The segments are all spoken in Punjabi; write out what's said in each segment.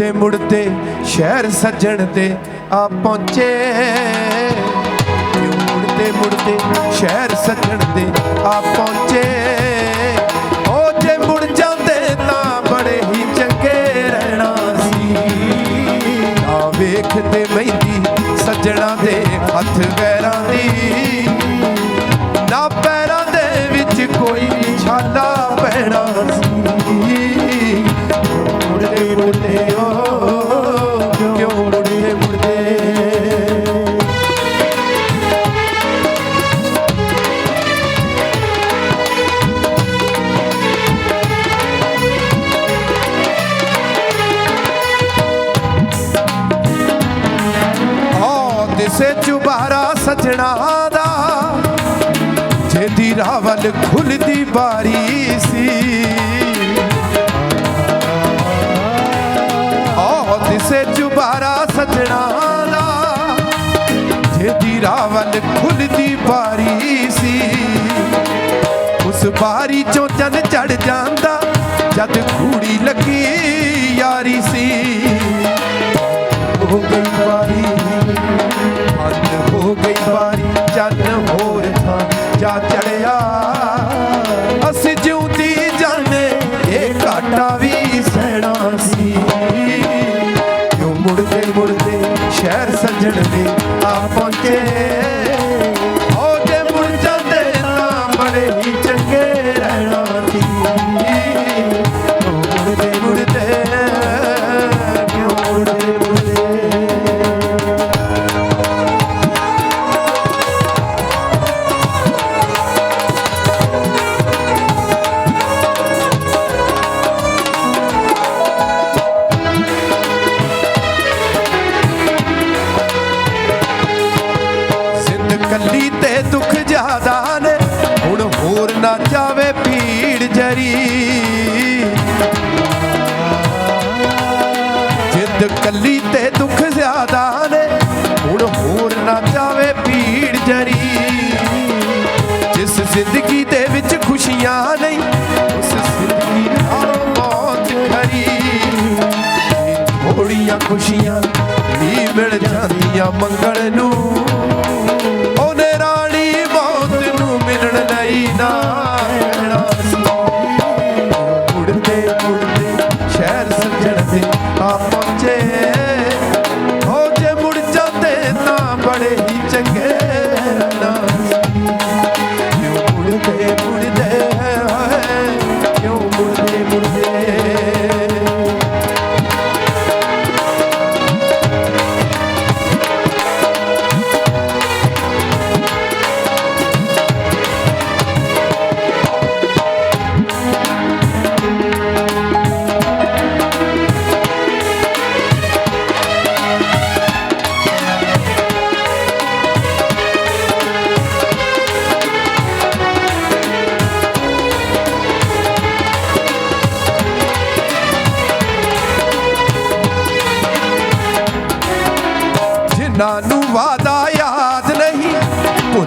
ਮੁੜਦੇ ਮੁੜਦੇ ਸ਼ਹਿਰ ਸੱਜਣ ਤੇ ਆ ਪਹੁੰਚੇ। ਕਿਉਂ ਮੁੜਦੇ ਮੁੜਦੇ ਸ਼ਹਿਰ ਸੱਜਣ ਤੇ ਆ ਪਹੁੰਚੇ। ਉਹ ਜੇ ਮੁੜ ਜਾਂਦੇ ਤਾਂ ਬੜੇ ਹੀ ਚੰਗੇ ਰਹਿਣਾ ਸੀ। ਆ ਵੇਖਦੇ ਮਹਿੰਦੀ ਸੱਜਣਾ ਦੇ ਹੱਥ ਵੈਰਾਂ ਦੀ। ਨਾ ਪੈਰਾਂ ਦੇ ਵਿੱਚ ਕੋਈ ਛਾਲਾ ਪੈਣਾ ਆ ਦਿਸੇ ਚੁਬਾਰਾ ਸਜਣਾ ਦਾ, ਜਿਹਦੀ ਰਾਹ ਖੁੱਲਦੀ ਬਾਰੀ ਸੀ। ਆ ਦਿਸੇ ਚੁਬਾਰਾ ਸਜਣਾ ਦਾ, ਜਿਹਦੀ ਰਾਹ ਵੱਲ ਖੁੱਲਦੀ ਬਾਰੀ ਸੀ। ਉਸ ਬਾਰੀ ਚੋਂ ਚੰਨ ਚੜ ਜਾਂਦਾ, ਜਦ ਕੂੜੀ ਲੱਗੀ ਯਾਰੀ ਸੀ। ਚੜਿਆ। ਅਸੀਂ ਜਿਉਂਦੀ ਜਾਣੇ, ਇਹ ਘਾਟਾ ਵੀ ਸਹਿਣਾ ਸੀ। ਕਿਉਂ ਮੁੜਦੇ ਮੁੜਦੇ ਸ਼ਹਿਰ ਸੱਜਣ ਦੇ ਆ ਪਹੁੰਚੇ। ਕੱਲੀ ਤੇ ਦੁੱਖ ਜ਼ਿਆਦਾ ਨੇ। ਹੁਣ ਹੋਰ ਨਾ ਜਾਵੇ ਭੀੜ ਜਰੀ। ਜਿੱਦ ਕੱਲੀ ਤੇ ਦੁੱਖ ਜ਼ਿਆਦਾ ਨੇ। ਹੁਣ ਹੋਰ ਨਾ ਜਾਵੇ ਭੀੜ ਜਰੀ। ਜਿਸ ਜ਼ਿੰਦਗੀ ਦੇ ਵਿੱਚ ਖੁਸ਼ੀਆਂ ਨਹੀਂ, ਉਸ ਜ਼ਿੰਦਗੀ ਨਾਲ ਮੌਤ ਖਰੀ। ਥੋੜੀਆਂ ਖੁਸ਼ੀਆਂ ਵੀ ਮਿਲ ਜਾਂਦੀਆਂ ਮੰਗਣ ਨੂੰ।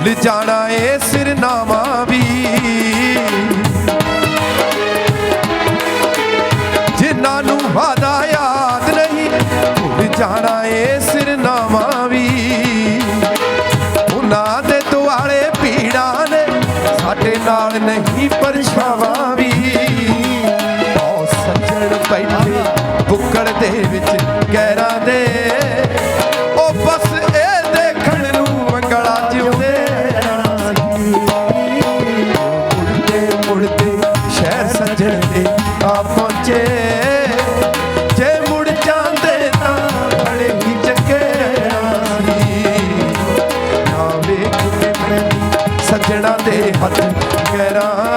ਭੁੱਲ ਜਾਣਾ ਏ ਸਿਰਨਾਮਾ ਵੀ। ਜਿਨ੍ਹਾਂ ਨੂੰ ਵਾਦਾ ਯਾਦ ਨਹੀਂ, ਭੁੱਲ ਜਾਣਾ ਏ ਸਿਰਨਾਮਾ ਵੀ। ਉਹਨਾਂ ਦੇ ਦੁਆਲੇ ਪੀੜਾਂ ਨੇ ਸਾਡੇ ਨਾਲ ਨਹੀਂ ਪਰਛਾਵਾਂ ਵੀ। ਉਹ ਸੱਜਣ ਬੈਠੇ ਬੁੱਕੜ ਦੇ ਵਿੱਚ ਗਹਿਰਾ ਦੇ। ਨਾ ਵੇਖ